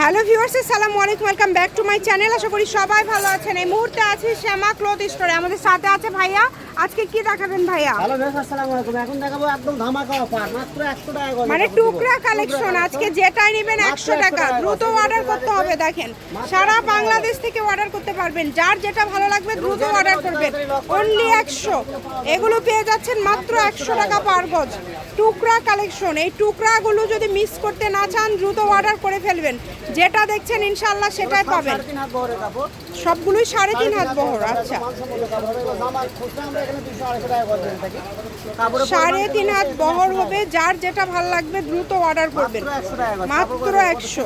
Hello viewers সালাম আলাইকুম welcome back to my channel আশা করি সবাই ভালো আছেন। এই মুহূর্তে আছি শ্যামা ক্লোথ স্টোরে। আমাদের সাথে আছে ভাইয়া আজকে কি দেখাবেন ভাইয়া? হ্যালো বেশ আসসালামু আলাইকুম। এখন দেখাবো একদম ধামাকা অফার মাত্র 100 টাকা করে মানে টুকরা কালেকশন আজকে যেটাই নেবেন একশো টাকা। দ্রুত অর্ডার করতে হবে দেখেন। সারা বাংলাদেশ থেকে অর্ডার করতে পারবেন। যার যেটা ভালো লাগবে দ্রুত অর্ডার করবেন। অনলি একশো। এগুলো পেয়ে যাচ্ছেন মাত্র একশো টাকা পার গজ টুকরা কালেকশন এই টুকরাগুলো যদি মিস করতে না চান দ্রুত অর্ডার করে ফেলবেন। যেটা দেখছেন ইনশাল্লাহ সেটাই পাবেন। সবগুলোই সাড়ে তিন হাত বহর আচ্ছা। মানসম্মত কাপড় হবে এগুলো জামা খুচরা আমরা এখানে 200 আড়াইশো টাকা করে দিয়ে থাকি কাপড়ের সাড়ে তিন হাত বহর হবে যার যেটা ভালো লাগবে দ্রুত অর্ডার করবেন। মাত্র 100 টাকা করে। মাত্র একশো।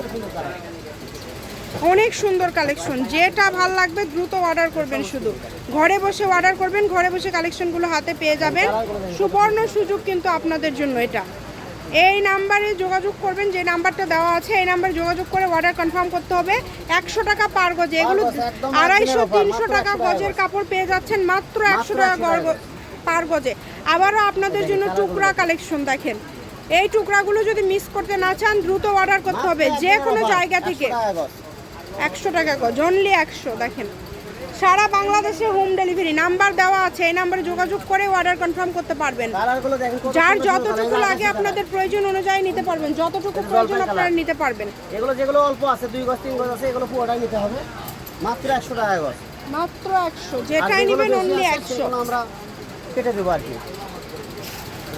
অনেক সুন্দর কালেকশন যেটা ভালো লাগবে দ্রুত অর্ডার করবেন শুধু। ঘরে বসে অর্ডার করবেন ঘরে বসে কালেকশনগুলো হাতে পেয়ে যাবেন। সুবর্ণ সুযোগ কিন্তু আপনাদের জন্য এটা। এই নাম্বারে যোগাযোগ করবেন যে নাম্বারটা দেওয়া আছে এই নাম্বারে যোগাযোগ করে অর্ডার কনফার্ম করতে হবে। একশো টাকা পার গজে এগুলো আড়াইশো তিনশো টাকা গজের কাপড় পেয়ে যাচ্ছেন মাত্র একশো টাকা 100 টাকা গজ- পার গজে। আবারও আপনাদের জন্য টুকরা কালেকশন দেখেন। এই টুকরাগুলো যদি মিস করতে না চান দ্রুত অর্ডার করতে হবে যে কোনো জায়গা থেকে। একশো টাকা গজ অনলি একশো দেখেন। সারা বাংলাদেশে হোম ডেলিভারি। নাম্বার দেওয়া আছে এই নাম্বারে যোগাযোগ করে অর্ডার কনফার্ম করতে পারবেন। যার যতটুকু লাগে আপনাদের প্রয়োজন অনুযায়ী নিতে পারবেন। যতটুকু প্রয়োজন আপনারা নিতে পারবেন। এগুলো যেগুলো অল্প আছে দুই গজ তিন গজ আছে এগুলো পুরোটাই নিতে হবে। মাত্র 100 টাকা গজ। মাত্র একশো। যেটাই নেবেন অনলি একশো। আমরা কেটে দেবো আর কি।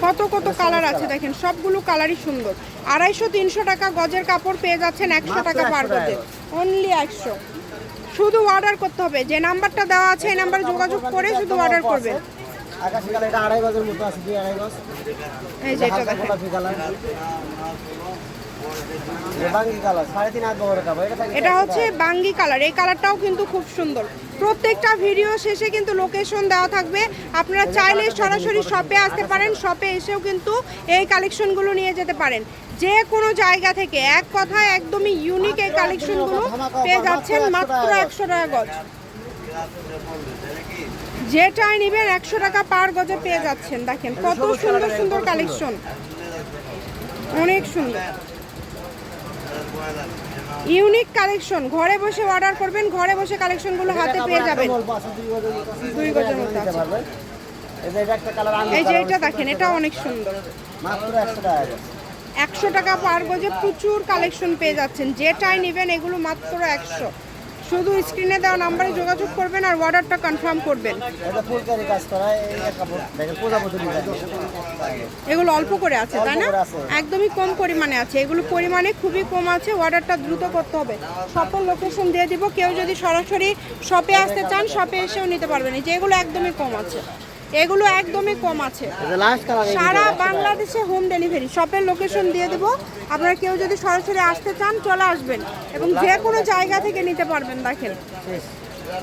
কত কত কালার আছে দেখেন সবগুলো কালারই সুন্দর। আড়াইশো তিনশো টাকা গজের কাপড় পেয়ে যাচ্ছেন একশো টাকা 100 পার গজে। অনলি একশো। শুধু অর্ডার করতে হবে। যে নাম্বারটা দেওয়া আছে এই নাম্বারে যোগাযোগ করে শুধু অর্ডার করবে। আকাশিকাল এটা আড়াই গজের মতো আছে দুই আড়াই গজ। এই যে এটা গোলাপি কালার এটা হচ্ছে বাঙ্গি কালার এই কালারটাও কিন্তু খুব সুন্দর। প্রত্যেকটা ভিডিও শেষে কিন্তু লোকেশন দেওয়া থাকবে। আপনারা চাইলে সরাসরি শপে আসতে পারেন শপে এসেও কিন্তু এই কালেকশনগুলো নিয়ে যেতে পারেন। যে কোনো জায়গা থেকে এক কথায় একদমই ইউনিক এই কালেকশনগুলো পেয়ে যাচ্ছেন মাত্র একশো টাকা গজ। যেটাই নেবেন একশো টাকা পার গজে পেয়ে যাচ্ছেন। দেখেন কত সুন্দর সুন্দর কালেকশন অনেক সুন্দর। Unique collection. ঘরে বসে অর্ডার করবেন ঘরে বসে কালেকশনগুলো হাতে পেয়ে যাবেন। দুই গজের মতো। এই যে এটা দেখেন এটা অনেক সুন্দর। মাত্র 100 টাকা করে। একশো টাকা পার গজে প্রচুর কালেকশন পেয়ে যাচ্ছেন। যেটাই নেবেন এগুলো মাত্র একশো। শুধু স্ক্রিনে দেওয়া নাম্বারে যোগাযোগ করবেন আর অর্ডারটা কনফার্ম করবেন। এগুলো অল্প করে আছে তাই না। একদমই কম পরিমাণে আছে। এগুলো পরিমাণে খুবই কম আছে অর্ডারটা দ্রুত করতে হবে। শপের লোকেশন দিয়ে দিব কেউ যদি সরাসরি শপে আসতে চান শপে এসেও নিতে পারবেন। এই যে এগুলো একদমই কম আছে। এগুলো একদমই কম আছে। এটা সারা বাংলাদেশে হোম ডেলিভারি শপের লোকেশন দিয়ে দেবো। আপনারা কেউ যদি সরাসরি আসতে চান চলে আসবেন এবং যে কোনো জায়গা থেকে নিতে পারবেন দেখেন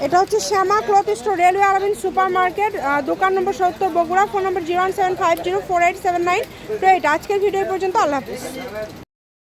এটা হচ্ছে শ্যামা ক্লথ স্টোর রেলওয়ে আরবিন সুপার মার্কেট দোকান নম্বর সত্তর Bogura phone number zero one seven five zero four eight seven nine two eight আজকের ভিডিও পর্যন্ত আল্লাহ হাফিজ।